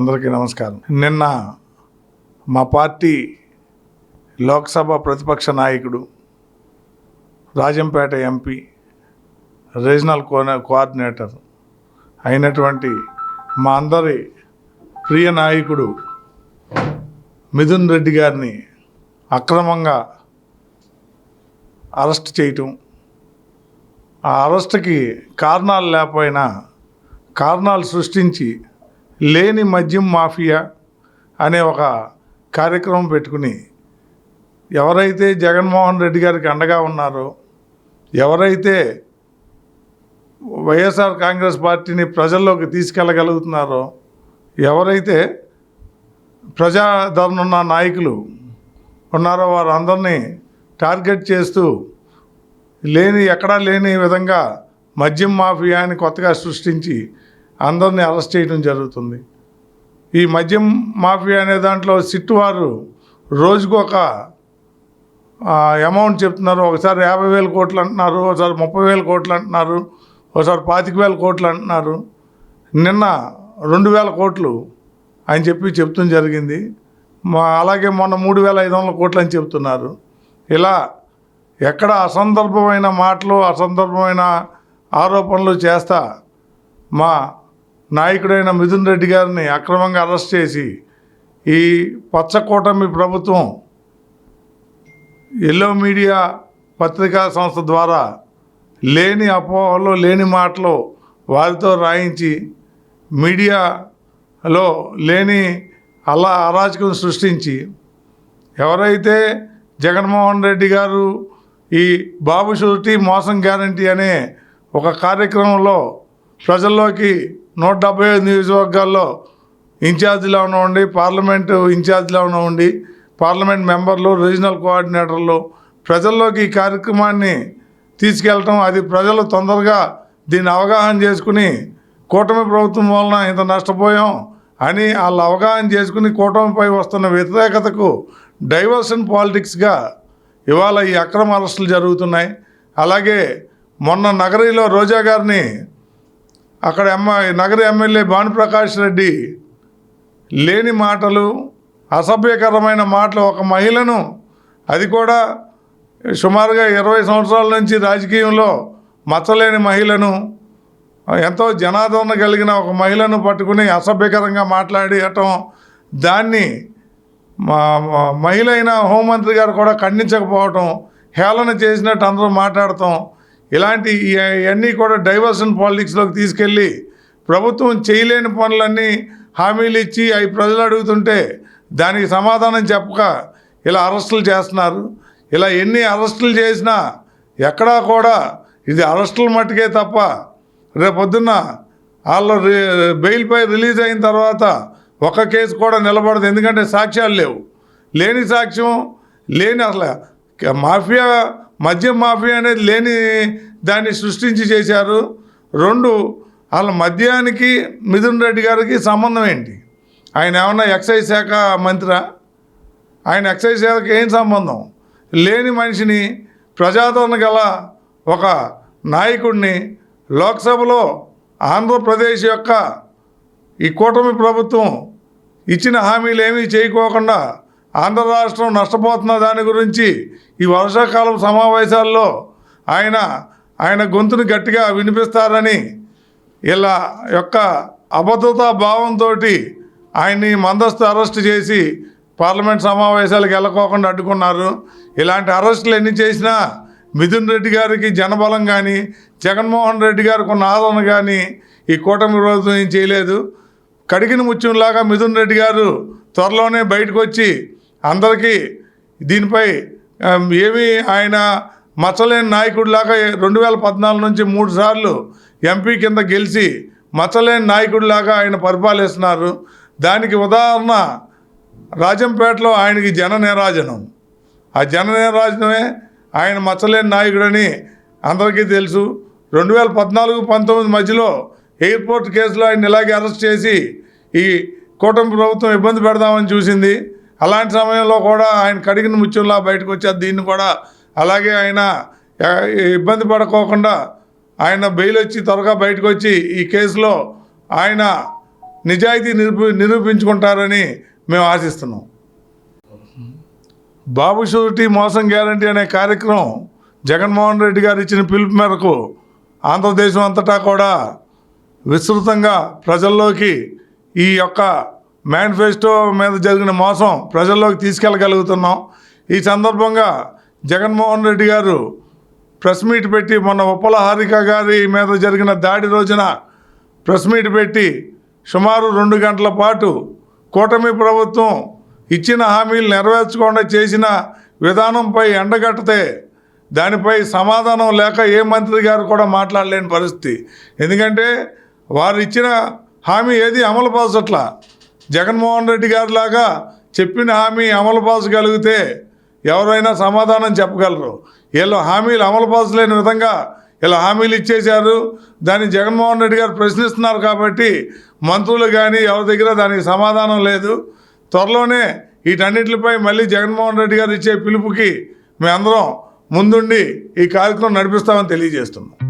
అందరికీ నమస్కారం. నిన్న మా పార్టీ లోక్సభ ప్రతిపక్ష నాయకుడు రాజంపేట ఎంపీ రీజనల్ కోన కోఆర్డినేటర్ అయినటువంటి మా అందరి ప్రియ నాయకుడు మిథున్ రెడ్డి గారిని అక్రమంగా అరెస్ట్ చేయటం ఆ అరెస్ట్కి కారణాలు లేకపోయినా కారణాలు సృష్టించి లేని మద్యం మాఫియా అనే ఒక కార్యక్రమం పెట్టుకుని ఎవరైతే జగన్మోహన్ రెడ్డి గారికి అండగా ఉన్నారో ఎవరైతే వైఎస్ఆర్ కాంగ్రెస్ పార్టీని ప్రజల్లోకి తీసుకెళ్ళగలుగుతున్నారో ఎవరైతే ప్రజాదరణ ఉన్న నాయకులు ఉన్నారో వారందరినీ టార్గెట్ చేస్తూ లేని ఎక్కడా లేని విధంగా మద్యం మాఫియాని కొత్తగా సృష్టించి అందరినీ అరెస్ట్ చేయడం జరుగుతుంది. ఈ మద్యం మాఫియా అనే దాంట్లో సిట్టు వారు రోజుకు ఒక అమౌంట్ చెప్తున్నారు. ఒకసారి యాభై వేల కోట్లు అంటున్నారు ఒకసారి ముప్పై వేల కోట్లు అంటున్నారు ఒకసారి పాతిక వేల కోట్లు అంటున్నారు. నిన్న రెండు వేల కోట్లు అని చెప్పి చెప్తూ జరిగింది. మా అలాగే మొన్న మూడు వేల ఐదు వందల కోట్లు అని చెప్తున్నారు. ఇలా ఎక్కడ అసందర్భమైన మాటలు అసందర్భమైన ఆరోపణలు చేస్తా మా నాయకుడైన మిథున్ రెడ్డి గారిని అక్రమంగా అరెస్ట్ చేసి ఈ పచ్చకూటమి ప్రభుత్వం ఎల్లో మీడియా పత్రికా సంస్థ ద్వారా లేని అపోహలు లేని మాటలు వారితో రాయించి మీడియాలో లేని అలా అరాచకం సృష్టించి ఎవరైతే జగన్మోహన్ రెడ్డి గారు ఈ బాబు షూరిటీ మోసం గ్యారంటీ అనే ఒక కార్యక్రమంలో ప్రజల్లోకి నూట డెబ్బై ఐదు నియోజకవర్గాల్లో ఇన్ఛార్జిలో ఉండి పార్లమెంటు ఇన్ఛార్జిలో ఉండి పార్లమెంట్ మెంబర్లు రీజనల్ కోఆర్డినేటర్లు ప్రజల్లోకి ఈ కార్యక్రమాన్ని తీసుకెళ్ళటం అది ప్రజలు తొందరగా దీన్ని అవగాహన చేసుకుని కూటమి ప్రభుత్వం వలన ఇంత నష్టపోయాం అని వాళ్ళు అవగాహన చేసుకుని కూటమిపై వస్తున్న వ్యతిరేకతకు డైవర్షన్ పాలిటిక్స్గా ఇవాళ ఈ అక్రమ అరెస్టులు జరుగుతున్నాయి. అలాగే మొన్న నగరీలో రోజా గారిని అక్కడ ఎమ్మ నగర ఎమ్మెల్యే భానుప్రకాష్ రెడ్డి లేని మాటలు అసభ్యకరమైన మాటలు ఒక మహిళను అది కూడా సుమారుగా ఇరవై సంవత్సరాల నుంచి రాజకీయంలో మచ్చలేని మహిళను ఎంతో జనాదరణ కలిగిన ఒక మహిళను పట్టుకుని అసభ్యకరంగా మాట్లాడటం దాన్ని మా మా మహిళ అయిన హోంమంత్రి గారు కూడా ఖండించకపోవటం హేళన చేసినట్టు అందరూ మాట్లాడటం ఇలాంటి ఇవన్నీ కూడా డైవర్షన్ పాలిటిక్స్లోకి తీసుకెళ్ళి ప్రభుత్వం చేయలేని పనులన్నీ హామీలు ఇచ్చి అవి ప్రజలు అడుగుతుంటే దానికి సమాధానం చెప్పక ఇలా అరెస్టులు చేస్తున్నారు. ఇలా ఎన్ని అరెస్టులు చేసినా ఎక్కడా కూడా ఇది అరెస్టుల మట్టుకే తప్ప రేపొద్దున్న వాళ్ళు రి- బెయిల్పై రిలీజ్ అయిన తర్వాత ఒక కేసు కూడా నిలబడదు. ఎందుకంటే సాక్ష్యాలు లేవు. లేని సాక్ష్యం లేని అసలు మాఫియా మద్యం మాఫియా అనేది లేని దాన్ని సృష్టించి చేశారు. రెండు వాళ్ళ మద్యానికి మిథున్ రెడ్డి గారికి సంబంధం ఏంటి? ఆయన ఏమన్నా ఎక్సైజ్ శాఖ మంత్రా? ఆయన ఎక్సైజ్ శాఖకి ఏం సంబంధం? లేని మనిషిని ప్రజాదరణ గల ఒక నాయకుడిని లోక్సభలో ఆంధ్రప్రదేశ్ యొక్క ఈ కూటమి ప్రభుత్వం ఇచ్చిన హామీలు ఏమీ చేయకోకుండా ఆంధ్ర రాష్ట్రం నష్టపోతున్న దాని గురించి ఈ వర్షాకాలం సమావేశాల్లో ఆయన ఆయన గొంతును గట్టిగా వినిపిస్తారని ఇలా యొక్క అబద్ధతా భావంతో ఆయన్ని మందస్తు అరెస్ట్ చేసి పార్లమెంట్ సమావేశాలకు వెళ్ళకోకుండా అడ్డుకున్నారు. ఇలాంటి అరెస్టులు ఎన్ని చేసినా మిథున్ రెడ్డి గారికి జనబలం కానీ జగన్మోహన్ రెడ్డి గారికి ఉన్న ఆదరణ కానీ ఈ కూటమి ప్రభుత్వం ఏం చేయలేదు. కడిగిన ముత్యంలాగా మిథున్ రెడ్డి గారు త్వరలోనే బయటకు వచ్చి అందరికీ దీనిపై ఏమీ ఆయన మచ్చలేని నాయకుడిలాగా రెండు వేల పద్నాలుగు నుంచి మూడు సార్లు ఎంపీ కింద గెలిచి మచ్చలేని నాయకుడిలాగా ఆయన పరిపాలిస్తున్నారు. దానికి ఉదాహరణ రాజంపేటలో ఆయనకి జన నిరాజనం. ఆ జన నిరాజనమే ఆయన మచ్చలేని నాయకుడని అందరికీ తెలుసు. రెండు వేల పద్నాలుగు పంతొమ్మిది మధ్యలో ఎయిర్పోర్ట్ కేసులో ఆయన ఇలాగే అరెస్ట్ చేసి ఈ కూటమి ప్రభుత్వం ఇబ్బంది పెడదామని చూసింది. అలాంటి సమయంలో కూడా ఆయన కడిగిన ముత్యంలా బయటకు వచ్చారు. దీన్ని కూడా అలాగే ఆయన ఇబ్బంది పడుకోకుండా ఆయన బెయిల్ వచ్చి త్వరగా బయటకు వచ్చి ఈ కేసులో ఆయన నిజాయితీ నిరూపి నిరూపించుకుంటారని మేము ఆశిస్తున్నాం. బాబు షూరిటీ మోసం గ్యారంటీ అనే కార్యక్రమం జగన్మోహన్ రెడ్డి గారు ఇచ్చిన పిలుపు మేరకు ఆంధ్రదేశం అంతటా కూడా విస్తృతంగా ప్రజల్లోకి ఈ యొక్క మేనిఫెస్టో మీద జరిగిన మోసం ప్రజల్లోకి తీసుకెళ్ళగలుగుతున్నాం. ఈ సందర్భంగా జగన్మోహన్ రెడ్డి గారు ప్రెస్ మీట్ పెట్టి మొన్న ఉప్పల హారిక గారి మీద జరిగిన దాడి రోజున ప్రెస్ మీట్ పెట్టి సుమారు రెండు గంటల పాటు కూటమి ప్రభుత్వం ఇచ్చిన హామీలు నెరవేర్చకుండా చేసిన విధానంపై ఎండగట్టితే దానిపై సమాధానం లేక ఏ మంత్రి గారు కూడా మాట్లాడలేని పరిస్థితి. ఎందుకంటే వారు ఇచ్చిన హామీ ఏది అమలు పరచట్లా. జగన్మోహన్ రెడ్డి గారి లాగా చెప్పిన హామీ అమలు పరచగలిగితే ఎవరైనా సమాధానం చెప్పగలరు. వీళ్ళు హామీలు అమలు పరచలేని విధంగా ఇలా హామీలు ఇచ్చేశారు. దాన్ని జగన్మోహన్ రెడ్డి గారు ప్రశ్నిస్తున్నారు కాబట్టి మంత్రులు కానీ ఎవరి దగ్గర దానికి సమాధానం లేదు. త్వరలోనే వీటన్నిటిపై మళ్ళీ జగన్మోహన్ రెడ్డి గారు ఇచ్చే పిలుపుకి మేమందరం ముందుండి ఈ కార్యక్రమం నడిపిస్తామని తెలియజేస్తున్నాం.